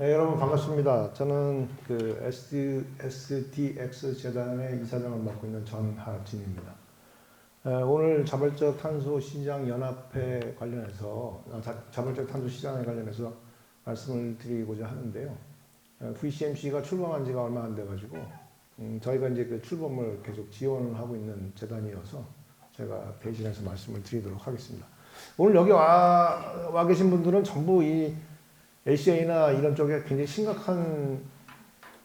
네, 여러분 반갑습니다. 저는 그 SD, SDX 재단의 이사장을 맡고 있는 전하진입니다. 에, 오늘 자발적 탄소 시장 연합회 관련해서 아, 자, 자발적 탄소 시장에 관련해서 말씀을 드리고자 하는데요. 에, VCMC가 출범한 지가 얼마 안 돼가지고 음, 저희가 이제 그 출범을 계속 지원을 하고 있는 재단이어서 제가 대신해서 말씀을 드리도록 하겠습니다. 오늘 여기 와, 와 계신 분들은 전부 이 LCA나 이런 쪽에 굉장히 심각한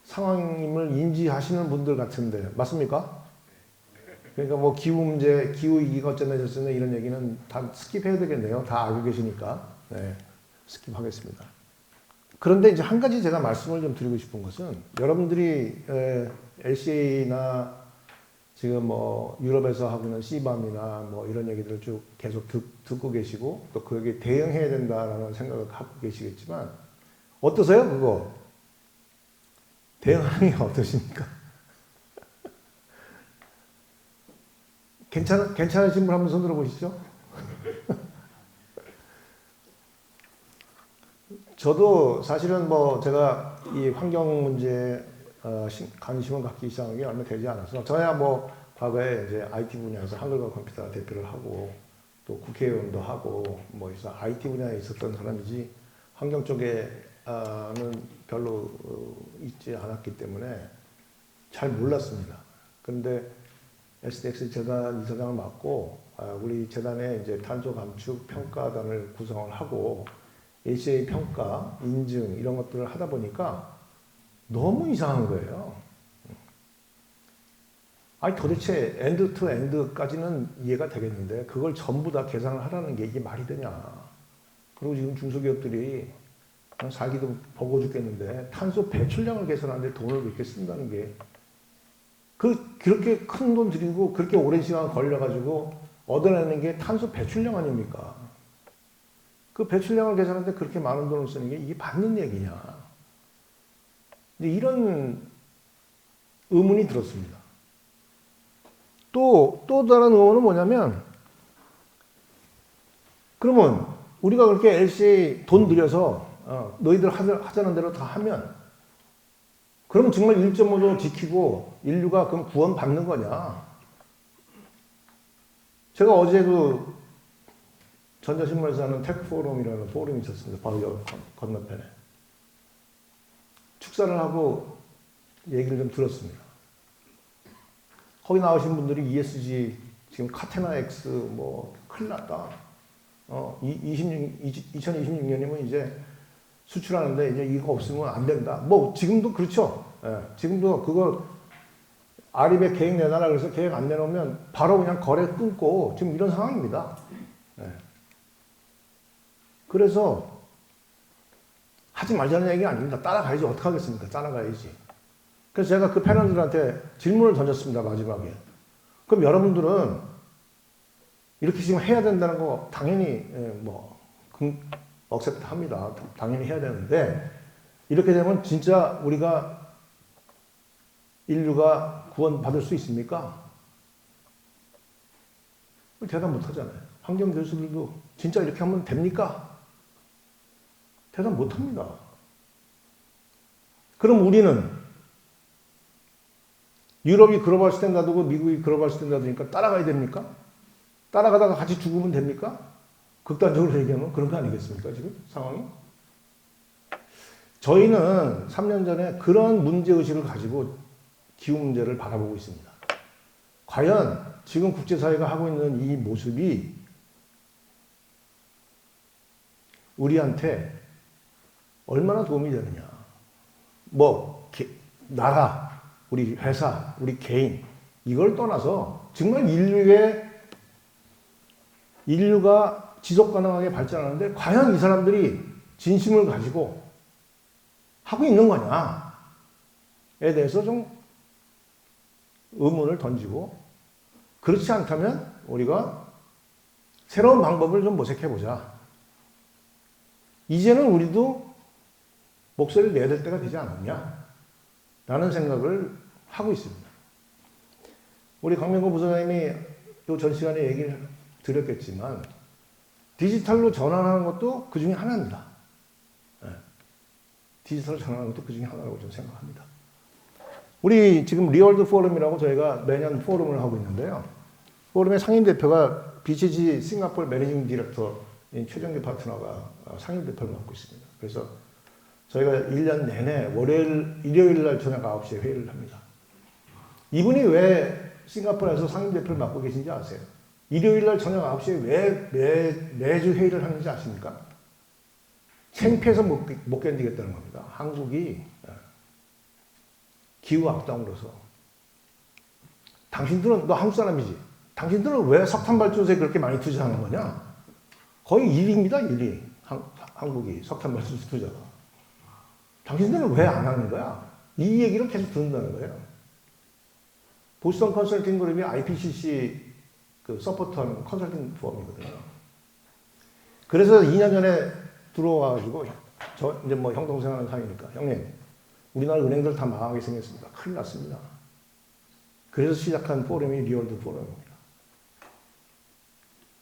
상황임을 인지하시는 분들 같은데 맞습니까? 그러니까 뭐 기후 문제, 기후 위기가 어쩌나 저쩌나 이런 얘기는 다 스킵해야 되겠네요. 다 알고 계시니까 네, 스킵하겠습니다. 그런데 이제 한 가지 제가 말씀을 좀 드리고 싶은 것은 여러분들이 에, LCA나 지금 뭐 유럽에서 하고 있는 시밤이나 뭐 이런 얘기들을 쭉 계속 듣, 듣고 계시고 또 거기에 대응해야 된다라는 생각을 갖고 계시겠지만 어떠세요 그거 대응하는 게 어떠십니까? 괜찮 괜찮으신 분 한번 손 들어보시죠. 저도 사실은 뭐 제가 이 환경 문제에 어, 신- 관심을 갖기 시작한 게 얼마 되지 않아서 저야 뭐 과거에 이제 IT 분야에서 한글과 컴퓨터 대표를 하고 또 국회의원도 하고 뭐 있어 IT 분야에 있었던 사람이지 환경 쪽에는 별로 어, 있지 않았기 때문에 잘 몰랐습니다. 그런데 SDX 재단 이사장을 맡고 아, 우리 재단의 이제 탄소 감축 평가단을 구성을 하고 ACA 평가, 인증 이런 것들을 하다 보니까 너무 이상한 거예요. 아니 도대체 엔드 투 엔드까지는 이해가 되겠는데 그걸 전부 다 계산을 하라는 게 이게 말이 되냐. 그리고 지금 중소기업들이 그냥 살기도 버거 죽겠는데 탄소 배출량을 계산하는데 돈을 그렇게 쓴다는 게 그, 그렇게 큰 돈 들이고 그렇게 오랜 시간 걸려가지고 얻어내는 게 탄소 배출량 아닙니까? 그 배출량을 계산하는데 그렇게 많은 돈을 쓰는 게 이게 맞는 얘기냐. 근데 이런 의문이 들었습니다. 또, 또 다른 의문은 뭐냐면, 그러면 우리가 그렇게 LCA 돈 들여서 어, 너희들 하자- 하자는 대로 다 하면, 그럼 정말 1.5도 지키고 인류가 그럼 구원 받는 거냐? 제가 어제 그 전자신문에서 하는 테크포럼이라는 포럼이 있었습니다. 바로 여 건너편에. 축사를 하고 얘기를 좀 들었습니다. 거기 나오신 분들이 ESG 지금 카테나 X 뭐 큰일 났다. 어, 26, 2026년이면 이제 수출하는데 이제 이거 없으면 안 된다. 뭐 지금도 그렇죠. 예, 지금도 그거 아리백 계획 내놔라 그래서 계획 안 내놓으면 바로 그냥 거래 끊고 지금 이런 상황입니다. 예. 그래서 하지 말자는 얘기가 아닙니다. 따라가야지. 어떡하겠습니까? 따라가야지. 그래서 제가 그 패널들한테 질문을 던졌습니다. 마지막에. 그럼 여러분들은 이렇게 지금 해야 된다는 거 당연히 예, 뭐 억셉트 합니다. 당연히 해야 되는데 이렇게 되면 진짜 우리가 인류가 구원받을 수 있습니까? 대답 못 하잖아요. 환경 교수들도 진짜 이렇게 하면 됩니까? 대답 못 합니다. 그럼 우리는 유럽이 글로벌 스탠다드고 미국이 글로벌 스탠다드니까 따라가야 됩니까? 따라가다가 같이 죽으면 됩니까? 극단적으로 얘기하면 그런 거 아니겠습니까, 지금 상황이? 저희는 3년 전에 그런 문제의식을 가지고 기후 문제를 바라보고 있습니다. 과연 지금 국제사회가 하고 있는 이 모습이 우리한테 얼마나 도움이 되느냐. 뭐, 게, 나라, 우리 회사, 우리 개인, 이걸 떠나서 정말 인류의, 인류가 지속 가능하게 발전하는데 과연 이 사람들이 진심을 가지고 하고 있는 거냐에 대해서 좀 의문을 던지고 그렇지 않다면 우리가 새로운 방법을 좀 모색해 보자. 이제는 우리도 목소리를 내야 될 때가 되지 않았냐? 라는 생각을 하고 있습니다. 우리 강명구 부사장님이 또 전 시간에 얘기를 드렸겠지만 디지털로 전환하는 것도 그 중에 하나입니다. 예. 디지털 전환하는 것도 그 중에 하나라고 저는 생각합니다. 우리 지금 리월드 포럼이라고 저희가 매년 포럼을 하고 있는데요. 포럼의 상임 대표가 BCG 싱가포르 매니징 디렉터인 최정규 파트너가 상임 대표를 맡고 있습니다. 그래서 저희가 1년 내내 월요일, 일요일 날 저녁 9시에 회의를 합니다. 이분이 왜 싱가포르에서 상임 대표를 맡고 계신지 아세요? 일요일 날 저녁 9시에 왜 매, 매주 회의를 하는지 아십니까? 창피해서 못, 못 견디겠다는 겁니다. 한국이 기후 악당으로서 당신들은 너 한국 사람이지. 당신들은 왜 석탄 발전소에 그렇게 많이 투자하는 거냐? 거의 1위입니다, 1위. 한, 한국이 석탄 발전소 투자가. 당신들은 왜 안 하는 거야? 이 얘기를 계속 듣는다는 거예요. 보스턴 컨설팅 그룹이 IPCC 그 서포트하는 컨설팅 포럼이거든요. 그래서 2년 전에 들어와가지고 저 이제 뭐 형 동생 하는 사이니까 형님 우리나라 은행들 다 망하게 생겼습니다. 큰일 났습니다. 그래서 시작한 포럼이 리월드 포럼입니다.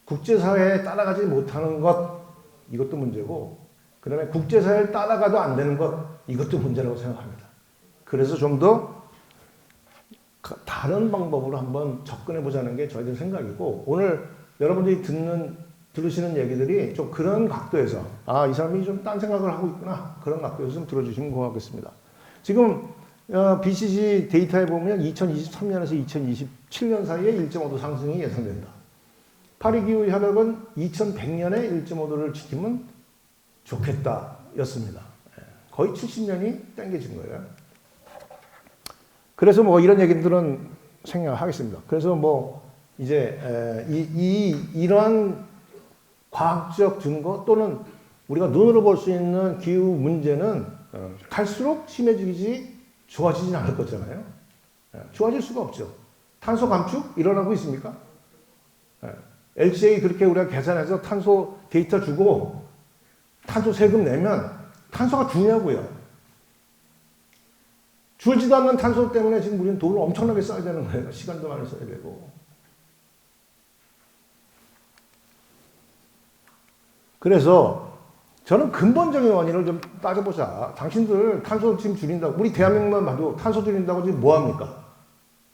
국제사회에 따라가지 못하는 것 이것도 문제고 그 다음에 국제사회를 따라가도 안 되는 것 이것도 문제라고 생각합니다. 그래서 좀 더 다른 방법으로 한번 접근해 보자는 게 저희들 생각이고 오늘 여러분들이 듣는 들으시는 얘기들이 좀 그런 각도에서 아 이 사람이 좀 딴 생각을 하고 있구나 그런 각도에서 좀 들어주시면 고맙겠습니다. 지금 어, BCG 데이터에 보면 2023년에서 2027년 사이에 1.5도 상승이 예상된다. 파리 기후 협약은 2100년에 1.5도를 지키면 좋겠다 였습니다. 예, 거의 70년이 땡겨진 거예요. 그래서 뭐 이런 얘기들은 생략하겠습니다. 그래서 뭐 이제 이, 이 이러한 과학적 증거 또는 우리가 눈으로 볼 수 있는 기후 문제는 어, 갈수록 심해지지 좋아지진 않을 거잖아요. 예, 좋아질 수가 없죠. 탄소 감축 일어나고 있습니까? 예, LCA 그렇게 우리가 계산해서 탄소 데이터 주고 탄소 세금 내면 탄소가 주냐고요. 줄지도 않는 탄소 때문에 지금 우리는 돈을 엄청나게 써야 되는 거예요. 시간도 많이 써야 되고. 그래서 저는 근본적인 원인을 좀 따져보자. 당신들 탄소 지금 줄인다고, 우리 대한민국만 봐도 탄소 줄인다고 지금 뭐합니까?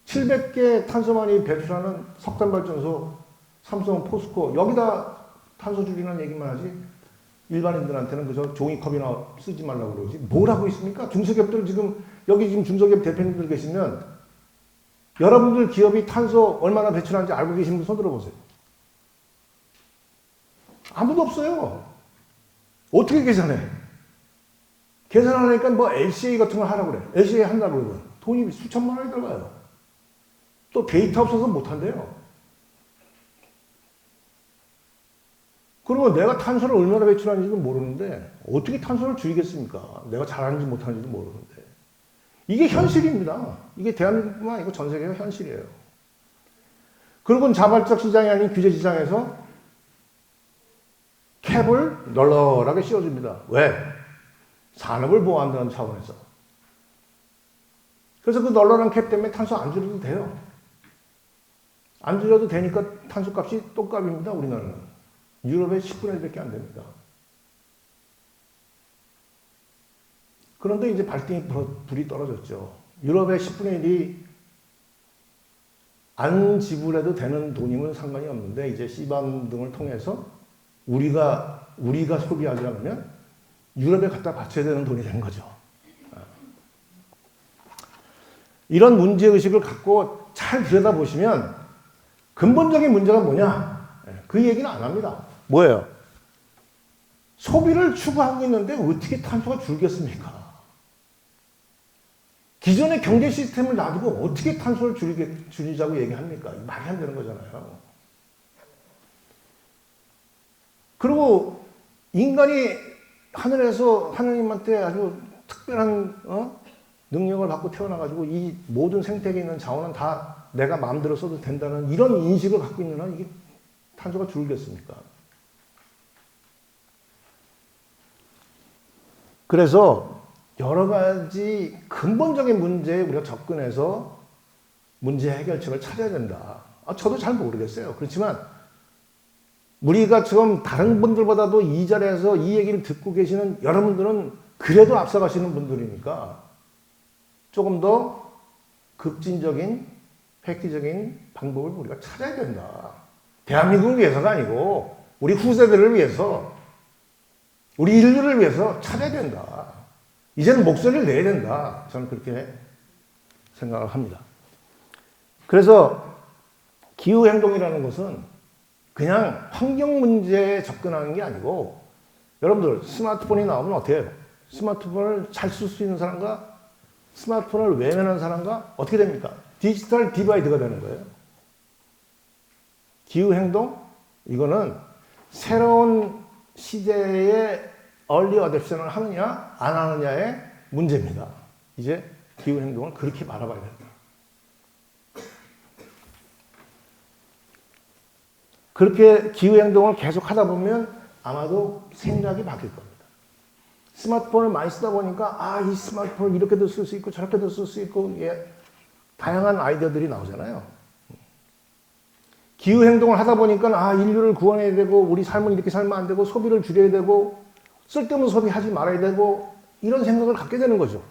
700개 탄소 많이 배출하는 석탄발전소, 삼성, 포스코, 여기다 탄소 줄이는 얘기만 하지, 일반인들한테는 그저 종이컵이나 쓰지 말라고 그러지. 뭘 하고 있습니까? 중소기업들 지금, 여기 지금 중소기업 대표님들 계시면, 여러분들 기업이 탄소 얼마나 배출하는지 알고 계신 분 손 들어 보세요. 아무도 없어요. 어떻게 계산해? 계산하니까 뭐 LCA 같은 거 하라고 그래. LCA 한다고 그러면 돈이 수천만 원이 들어가요. 또 데이터 없어서 못 한대요. 그러면 내가 탄소를 얼마나 배출하는지도 모르는데 어떻게 탄소를 줄이겠습니까? 내가 잘하는지 못하는지도 모르는데. 이게 현실입니다. 이게 대한민국만 아니고 전 세계가 현실이에요. 그리고 자발적 시장이 아닌 규제 시장에서 캡을 널널하게 씌워줍니다. 왜? 산업을 보호한다는 차원에서. 그래서 그 널널한 캡 때문에 탄소 안 줄여도 돼요. 안 줄여도 되니까 탄소 값이 똑값입니다, 우리나라는. 유럽의 10분의 1밖에 안 됩니다. 그런데 이제 발등에 불이 떨어졌죠. 유럽의 10분의 1이 안 지불해도 되는 돈이면 상관이 없는데 이제 시방 등을 통해서 우리가 우리가 소비하지 않으면 유럽에 갖다 바쳐야 되는 돈이 된 거죠. 이런 문제 의식을 갖고 잘 들여다 보시면 근본적인 문제가 뭐냐? 그 얘기는 안 합니다. 뭐예요? 소비를 추구하고 있는데 어떻게 탄소가 줄겠습니까? 기존의 경제 시스템을 놔두고 어떻게 탄소를 줄이게, 줄이자고 얘기합니까? 말이 안 되는 거잖아요. 그리고 인간이 하늘에서 하느님한테 아주 특별한 어? 능력을 받고 태어나가지고 이 모든 생태계에 있는 자원은 다 내가 마음대로 써도 된다는 이런 인식을 갖고 있는 한 이게 탄소가 줄겠습니까? 그래서 여러 가지 근본적인 문제에 우리가 접근해서 문제 해결책을 찾아야 된다. 아, 저도 잘 모르겠어요. 그렇지만 우리가 지금 다른 분들보다도 이 자리에서 이 얘기를 듣고 계시는 여러분들은 그래도 앞서가시는 분들이니까 조금 더 급진적인 획기적인 방법을 우리가 찾아야 된다. 대한민국을 위해서가 아니고 우리 후세대를 위해서 우리 인류를 위해서 찾아야 된다. 이제는 목소리를 내야 된다. 저는 그렇게 생각을 합니다. 그래서 기후 행동이라는 것은 그냥 환경 문제에 접근하는 게 아니고 여러분들 스마트폰이 나오면 해요? 스마트폰을 잘 쓸 수 있는 사람과 스마트폰을 외면하는 사람과 어떻게 됩니까? 디지털 디바이드가 되는 거예요. 기후 행동 이거는 새로운 시대에 얼리 어댑션을 하느냐 안 하느냐의 문제입니다. 이제 기후 행동을 그렇게 바라봐야 된다. 그렇게 기후 행동을 계속 하다 보면 아마도 생각이 바뀔 겁니다. 스마트폰을 많이 쓰다 보니까 아, 이 스마트폰을 이렇게도 쓸 수 있고 저렇게도 쓸 수 있고 예, 다양한 아이디어들이 나오잖아요. 기후 행동을 하다 보니까 아, 인류를 구원해야 되고 우리 삶은 이렇게 살면 안 되고 소비를 줄여야 되고 쓸데없는 소비하지 말아야 되고 이런 생각을 갖게 되는 거죠.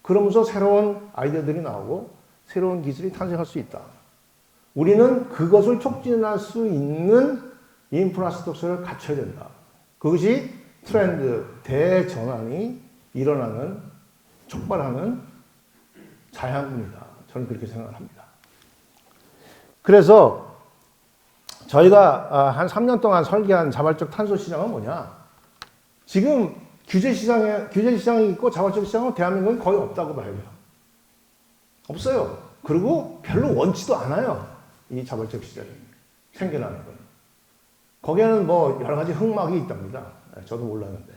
그러면서 새로운 아이디어들이 나오고 새로운 기술이 탄생할 수 있다. 우리는 그것을 촉진할 수 있는 인프라스트럭처를 갖춰야 된다. 그것이 트렌드 대전환이 일어나는 촉발하는 자양분이다. 저는 그렇게 생각을 합니다. 그래서 저희가 아, 한 3년 동안 설계한 자발적 탄소 시장은 뭐냐? 지금 규제 시장에 규제 시장이 있고 자발적 시장은 대한민국은 거의 없다고 봐야 돼요. 없어요. 그리고 별로 원치도 않아요. 이 자발적 시장이 생겨나는 건. 거기에는 뭐 여러 가지 흑막이 있답니다. 네, 저도 몰랐는데.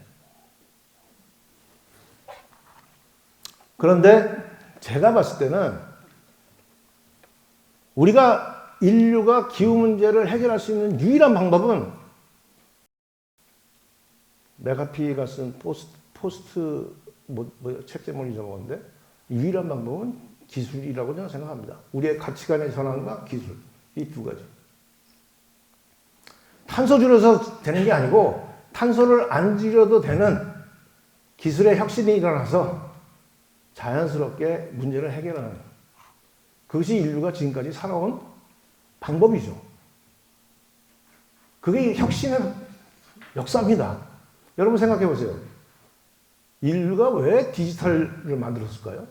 그런데 제가 봤을 때는 우리가 인류가 기후 문제를 해결할 수 있는 유일한 방법은 메가피가 쓴 포스트, 포스트 뭐, 뭐, 책 제목이 잊어먹었는데 유일한 방법은 기술이라고 저는 생각합니다. 우리의 가치관의 전환과 기술 이 두 가지. 탄소 줄여서 되는 게 아니고 탄소를 안 줄여도 되는 기술의 혁신이 일어나서 자연스럽게 문제를 해결하는 그것이 인류가 지금까지 살아온 방법이죠. 그게 혁신의 역사입니다. 여러분 생각해 보세요. 인류가 왜 디지털을 만들었을까요?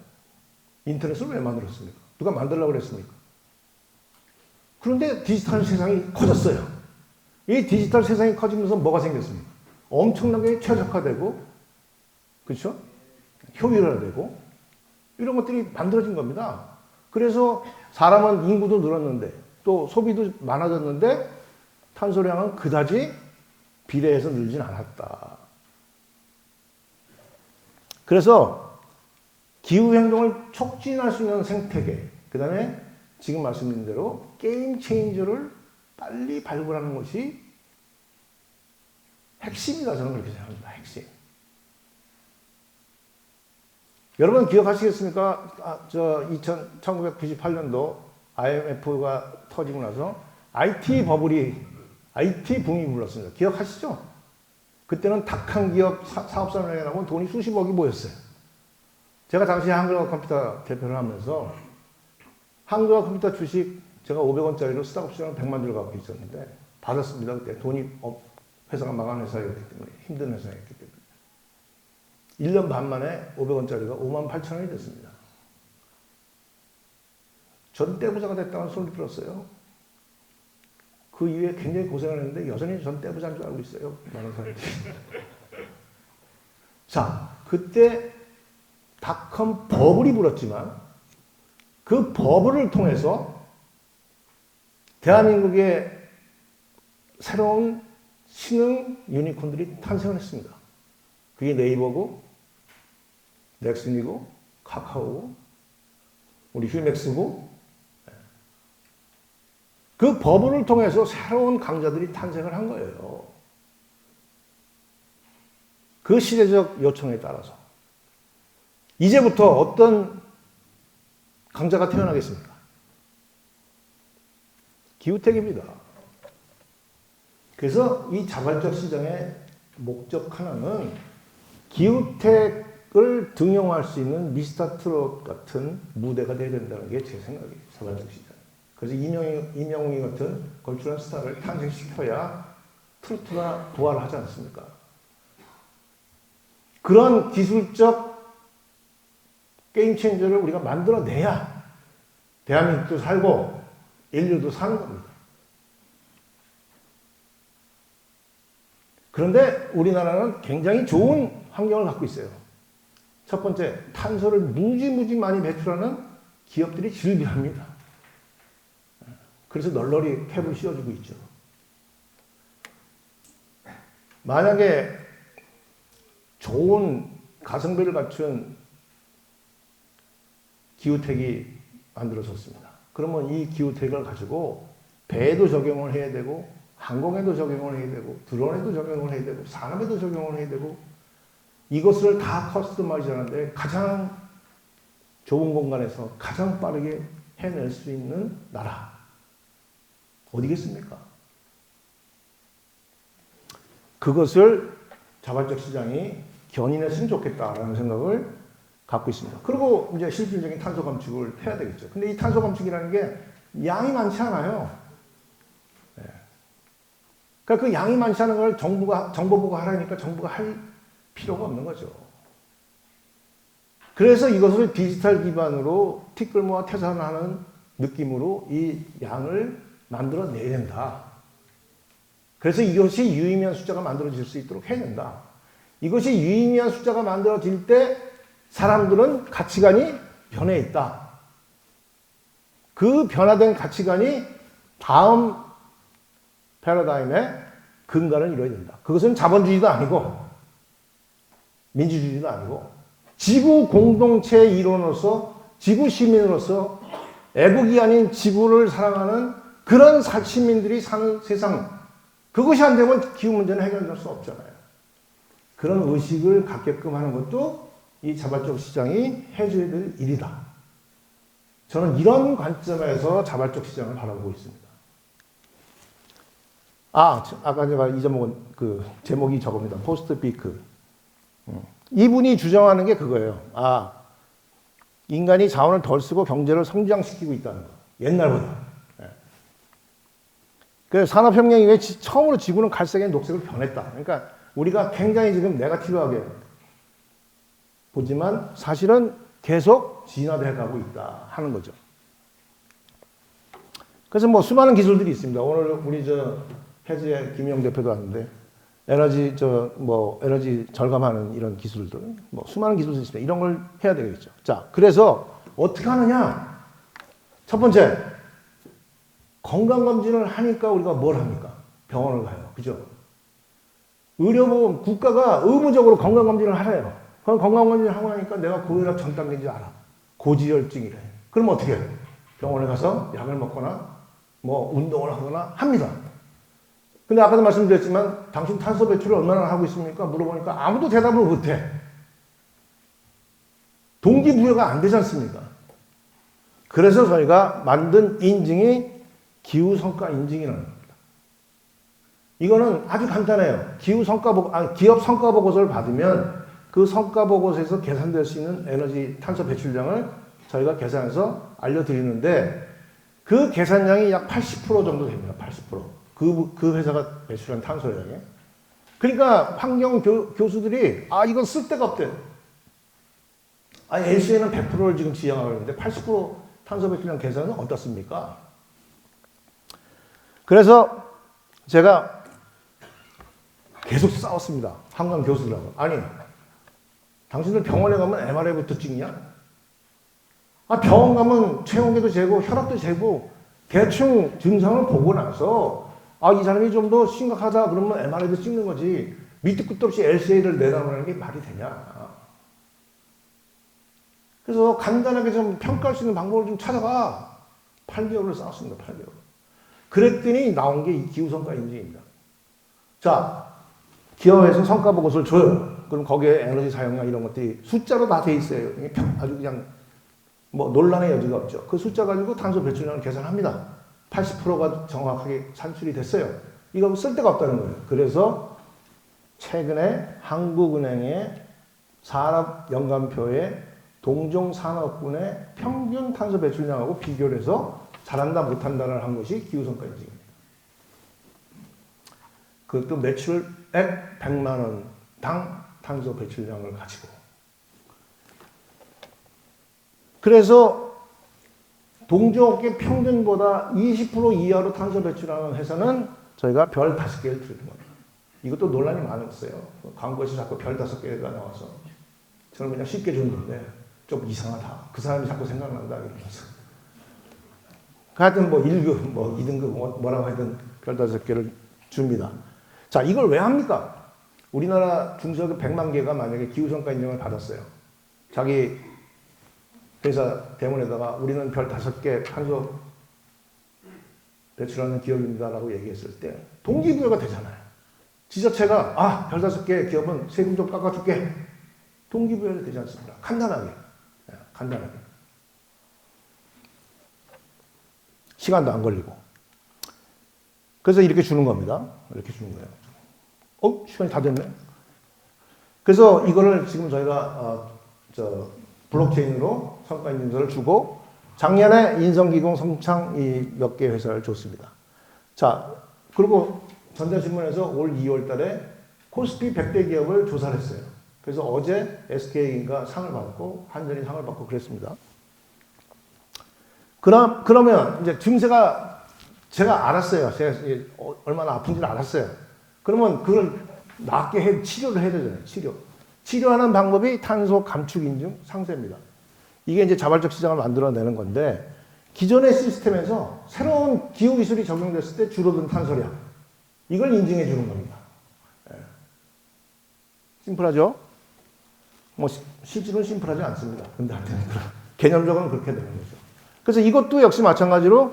인터넷을 왜 만들었습니까? 누가 만들려고 그랬습니까? 그런데 디지털 세상이 커졌어요. 이 디지털 세상이 커지면서 뭐가 생겼습니까? 엄청나게 최적화되고, 그렇죠? 효율화되고, 이런 것들이 만들어진 겁니다. 그래서 사람은 인구도 늘었는데, 또 소비도 많아졌는데, 탄소량은 그다지 비례해서 늘진 않았다. 그래서 기후 행동을 촉진할 수 있는 생태계, 그 다음에 지금 말씀드린 대로 게임 체인저를 빨리 발굴하는 것이 핵심이다. 저는 그렇게 생각합니다. 핵심. 여러분 기억하시겠습니까? 아, 저 2000, 1998년도 IMF가 터지고 나서 IT 버블이, IT 붐이 불렀습니다. 기억하시죠? 그때는 닭한 기업 사업자명이라고 돈이 수십억이 모였어요. 제가 당시 한글과 컴퓨터 대표를 하면서 한글과 컴퓨터 주식 제가 500원짜리로 스타벅스랑 100만 주를 갖고 있었는데 받았습니다. 그때 돈이 회사가 망한 회사였기 때문에 힘든 회사였기 때문에 1년 반 만에 500원짜리가 5만 8천 원이 됐습니다. 전 떼부자가 됐다는 소리 들었어요. 그 이후에 굉장히 고생을 했는데 여전히 전 떼부자인 줄 알고 있어요. 많은 사람들이. 자, 그때 닷컴 버블이 불었지만 그 버블을 통해서 대한민국의 새로운 신흥 유니콘들이 탄생을 했습니다. 그게 네이버고, 넥슨이고, 카카오고, 우리 휴맥스고, 그 버블을 통해서 새로운 강자들이 탄생을 한 거예요. 그 시대적 요청에 따라서. 이제부터 어떤 강자가 태어나겠습니까? 기후택입니다. 그래서 이 자발적 시장의 목적 하나는 기후택을 등용할 수 있는 미스터 트롯 같은 무대가 돼야 된다는 게 제 생각이에요. 자발적 시장. 그래서 이명희, 이명웅이 같은 걸출한 스타를 탄생시켜야 트로트가 부활하지 않습니까? 그런 기술적 게임 체인저를 우리가 만들어내야 대한민국도 살고 인류도 사는 겁니다. 그런데 우리나라는 굉장히 좋은 환경을 갖고 있어요. 첫 번째, 탄소를 무지무지 많이 배출하는 기업들이 즐겨합니다. 그래서 널널이 캡을 씌워주고 있죠. 만약에 좋은 가성비를 갖춘 기후택이 만들어졌습니다. 그러면 이 기후택을 가지고 배에도 적용을 해야 되고 항공에도 적용을 해야 되고 드론에도 적용을 해야 되고 산업에도 적용을 해야 되고 이것을 다 커스터마이즈 하는데 가장 좁은 공간에서 가장 빠르게 해낼 수 있는 나라 어디겠습니까? 그것을 자발적 시장이 견인했으면 좋겠다라는 생각을 갖고 있습니다. 그리고 이제 실질적인 탄소 감축을 해야 되겠죠. 근데 이 탄소 감축이라는 게 양이 많지 않아요. 네. 그러니까 그 양이 많지 않은 걸 정부가 정부 보고 하라니까 정부가 할 필요가 없는 거죠. 그래서 이것을 디지털 기반으로 티끌모아 태산하는 느낌으로 이 양을 만들어내야 된다. 그래서 이것이 유의미한 숫자가 만들어질 수 있도록 해야 된다. 이것이 유의미한 숫자가 만들어질 때 사람들은 가치관이 변해 있다. 그 변화된 가치관이 다음 패러다임의 근간을 이뤄야 된다. 그것은 자본주의도 아니고 민주주의도 아니고 지구 공동체의 일원으로서 지구 시민으로서 애국이 아닌 지구를 사랑하는 그런 사- 시민들이 사는 세상 그것이 안 되면 기후 문제는 해결될 수 없잖아요. 그런 의식을 갖게끔 하는 것도 이 자발적 시장이 해줘야 될 일이다. 저는 이런 관점에서 자발적 시장을 바라보고 있습니다. 아, 저- 아까 제가 잊어먹은 그 제목이 저겁니다. 포스트 피크. 음. 이분이 주장하는 게 그거예요. 아, 인간이 자원을 덜 쓰고 경제를 성장시키고 있다는 거. 옛날보다. 예. 그 산업혁명 이후에 지- 처음으로 지구는 갈색의 녹색으로 변했다. 그러니까 우리가 굉장히 지금 네가티브하게 보지만 사실은 계속 진화돼 가고 있다 하는 거죠. 그래서 뭐 수많은 기술들이 있습니다. 오늘 우리 저 해지의 김영 대표도 왔는데 에너지 저 뭐 에너지 절감하는 이런 기술들 뭐 수많은 기술들이 있습니다. 이런 걸 해야 되겠죠. 자, 그래서 어떻게 하느냐? 첫 번째 건강 검진을 하니까 우리가 뭘 합니까? 병원을 가요. 그죠? 의료보험 국가가 의무적으로 건강 검진을 하래요. 그럼 건강 검진을 하고 나니까 내가 고혈압 전 단계인지 알아. 고지혈증이래. 그럼 어떻게 해요? 병원에 가서 약을 먹거나 뭐 운동을 하거나 합니다. 근데 아까도 말씀드렸지만 당신 탄소 배출을 얼마나 하고 있습니까? 물어보니까 아무도 대답을 못해. 동기부여가 안 되지 않습니까? 그래서 저희가 만든 인증이 기후 성과 인증이라는 겁니다. 이거는 아주 간단해요. 기후 성과 보 아, 기업 성과 보고서를 받으면 그 성과 보고서에서 계산될 수 있는 에너지 탄소 배출량을 저희가 계산해서 알려드리는데 그 계산량이 약 80% 정도 됩니다. 80%. 그, 그 회사가 배출한 탄소량이. 그러니까 환경 교, 교수들이 아, 이건 쓸 데가 없대. 아, LC에는 100%를 지금 지향하고 있는데 80% 탄소 배출량 계산은 어떻습니까? 그래서 제가 계속 싸웠습니다. 한강 교수들하고. 아니, 당신들 병원에 가면 MRI부터 찍냐? 아, 병원 가면 체온계도 재고, 혈압도 재고, 대충 증상을 보고 나서, 아, 이 사람이 좀 더 심각하다 그러면 MRI도 찍는 거지. 밑도 끝도 없이 LCA를 내다보는 게 말이 되냐. 그래서 간단하게 좀 평가할 수 있는 방법을 좀 찾아봐. 8개월을 싸웠습니다, 8개월. 그랬더니 나온 게 이 기후 성과 인증입니다. 자, 기업에서 성과 보고서를 줘요. 그럼 거기에 에너지 사용량 이런 것들이 숫자로 다 돼 있어요. 아주 그냥 뭐 논란의 여지가 없죠. 그 숫자 가지고 탄소 배출량을 계산합니다. 80%가 정확하게 산출이 됐어요. 이거 쓸 데가 없다는 거예요. 그래서 최근에 한국은행의 산업 연간표에 동종 산업군의 평균 탄소 배출량하고 비교를 해서 잘한다 못한다를 한 것이 기후성과 인증입니다. 그것도 매출액 100만 원당 탄소 배출량을 가지고 그래서 동종업계 평균보다 20% 이하로 탄소 배출하는 회사는 저희가 별 5개를 드리는 겁니다. 이것도 논란이 많았어요. 광고에서 자꾸 별 5개가 나와서 저는 그냥 쉽게 주는 건데 좀 이상하다. 그 사람이 자꾸 생각난다 이러면서. 하여튼 뭐 1급, 뭐 2등급 뭐- 뭐라고 하든 별 5개를 줍니다. 자, 이걸 왜 합니까? 우리나라 중소기업 100만 개가 만약에 기후성과 인정을 받았어요. 자기 회사 대문에다가 우리는 별 다섯 개 탄소 배출하는 기업입니다라고 얘기했을 때 동기부여가 되잖아요. 지자체가 아, 별 다섯 개 기업은 세금 좀 깎아줄게. 동기부여가 되지 않습니까? 간단하게. 예, 간단하게. 시간도 안 걸리고. 그래서 이렇게 주는 겁니다. 이렇게 주는 거예요. 어? 시간이 다 됐네? 그래서 이거를 지금 저희가 어, 저 블록체인으로 성과 인증서를 주고 작년에 인성기공 성창 이 몇 개 회사를 줬습니다. 자, 그리고 전자신문에서 올 2월 달에 코스피 100대 기업을 조사를 했어요. 그래서 어제 SK인가 상을 받고 한전이 상을 받고 그랬습니다. 그럼, 그러면 이제 증세가 제가 알았어요. 제가 얼마나 아픈지를 알았어요. 그러면 그걸 낫게 해, 치료를 해야 되잖아요. 치료. 치료하는 방법이 탄소 감축 인증 상세입니다. 이게 이제 자발적 시장을 만들어내는 건데 기존의 시스템에서 새로운 기후 기술이 적용됐을 때 줄어든 탄소량 이걸 인증해 주는 겁니다. 예. 심플하죠? 뭐 시- 실제로는 심플하지 않습니다. 근데 하여튼 개념적으로는 그렇게 되는 거죠. 그래서 이것도 역시 마찬가지로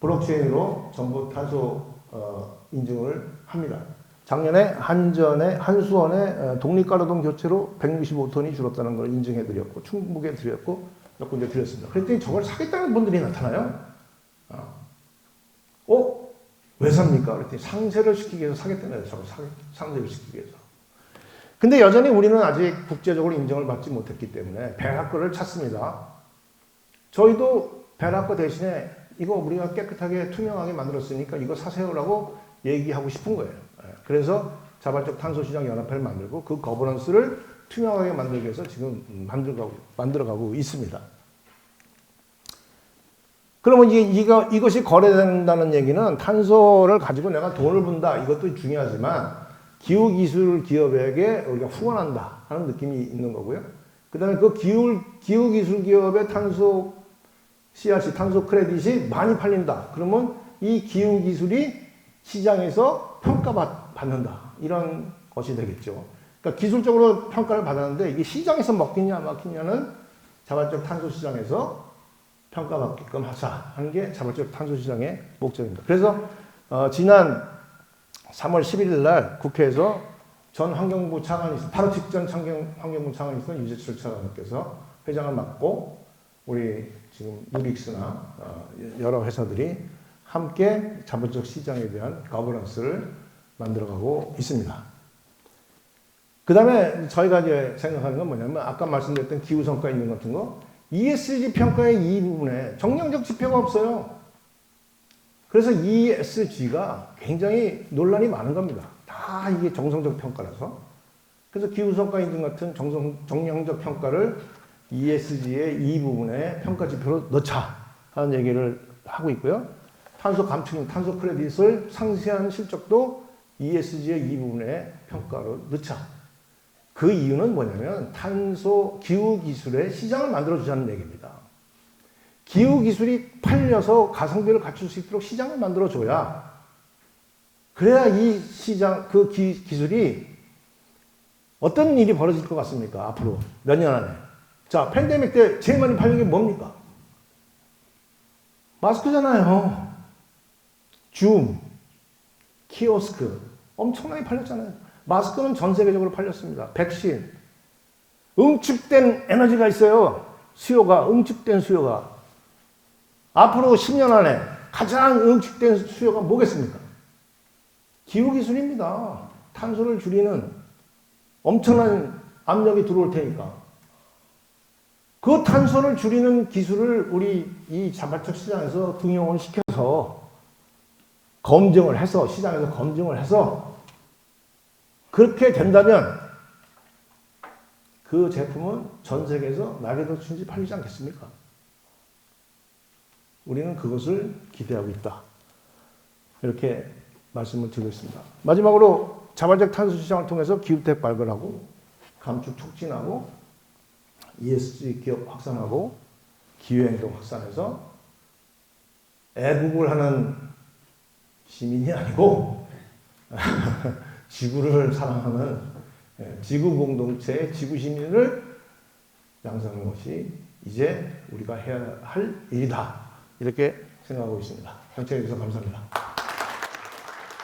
블록체인으로 전부 탄소 어, 인증을 합니다. 작년에 한전의 한수원의 어, 독립가로동 교체로 165톤이 줄었다는 걸 인증해 드렸고 충북에 드렸고 몇 군데 드렸습니다. 그랬더니 저걸 사겠다는 분들이 나타나요. 어? 어? 왜 삽니까? 그랬더니 상세를 시키기 위해서 사겠다는 거예요. 저걸 사- 상세를 시키기 위해서. 근데 여전히 우리는 아직 국제적으로 인정을 받지 못했기 때문에 배락거를 찾습니다. 저희도 배락거 대신에 이거 우리가 깨끗하게 투명하게 만들었으니까 이거 사세요라고 얘기하고 싶은 거예요. 예, 그래서 자발적 탄소시장 연합회를 만들고 그 거버넌스를 투명하게 만들기 위해서 지금 만들어가고, 만들어가고 있습니다. 그러면 이게, 이거, 이것이 거래된다는 얘기는 탄소를 가지고 내가 돈을 번다 이것도 중요하지만 기후기술 기업에게 우리가 후원한다 하는 느낌이 있는 거고요. 그 다음에 그 기후, 기후기술 기업의 탄소 CRC 탄소 크레딧이 많이 팔린다. 그러면 이 기후 기술이 시장에서 평가받는다. 이런 것이 되겠죠. 그러니까 기술적으로 평가를 받았는데 이게 시장에서 먹히냐 안 먹히냐는 자발적 탄소 시장에서 평가받게끔 하자 하는 게 자발적 탄소 시장의 목적입니다. 그래서 어, 지난 3월 11일 날 국회에서 전 환경부 차관이 바로 직전 환경, 환경부 차관이 있던 유재철 차관님께서 회장을 맡고 우리 지금 누빅스나 어, 여러 회사들이 함께 자본적 시장에 대한 거버넌스를 만들어가고 있습니다. 그 다음에 저희가 이제 생각하는 건 뭐냐면 아까 말씀드렸던 기후성과 있는 같은 거 ESG 평가의 이 부분에 정량적 지표가 없어요. 그래서 ESG가 굉장히 논란이 많은 겁니다. 다 이게 정성적 평가라서. 그래서 기후성과 인증 같은 정성, 정량적 평가를 ESG의 이 부분에 평가 지표로 넣자 하는 얘기를 하고 있고요. 탄소 감축, 탄소 크레딧을 상세한 실적도 ESG의 이 부분에 평가로 넣자. 그 이유는 뭐냐면 탄소 기후 기술의 시장을 만들어 주자는 얘기입니다. 기후 기술이 팔려서 가성비를 갖출 수 있도록 시장을 만들어 줘야 그래야 이 시장 그 기, 기술이 어떤 일이 벌어질 것 같습니까? 앞으로 몇 년 안에. 자, 팬데믹 때 제일 많이 팔린 게 뭡니까? 마스크잖아요. 줌, 키오스크 엄청나게 팔렸잖아요. 마스크는 전 세계적으로 팔렸습니다. 백신, 응축된 에너지가 있어요. 수요가 응축된 수요가 앞으로 10년 안에 가장 응축된 수요가 뭐겠습니까? 기후 기술입니다. 탄소를 줄이는 엄청난 압력이 들어올 테니까. 그 탄소를 줄이는 기술을 우리 이 자발적 시장에서 등용을 시켜서 검증을 해서 시장에서 검증을 해서 그렇게 된다면 그 제품은 전 세계에서 낙에도 춘지 팔리지 않겠습니까? 우리는 그것을 기대하고 있다. 이렇게 말씀을 드리고 있습니다. 마지막으로 자발적 탄소 시장을 통해서 기후택 발굴하고 감축 촉진하고 ESG 기업 확산하고 기후행동 확산해서 애국을 하는 시민이 아니고 지구를 사랑하는 예, 지구 공동체의 지구 시민을 양성하는 것이 이제 우리가 해야 할 일이다. 이렇게 생각하고 있습니다. 경청해 주셔서 감사합니다.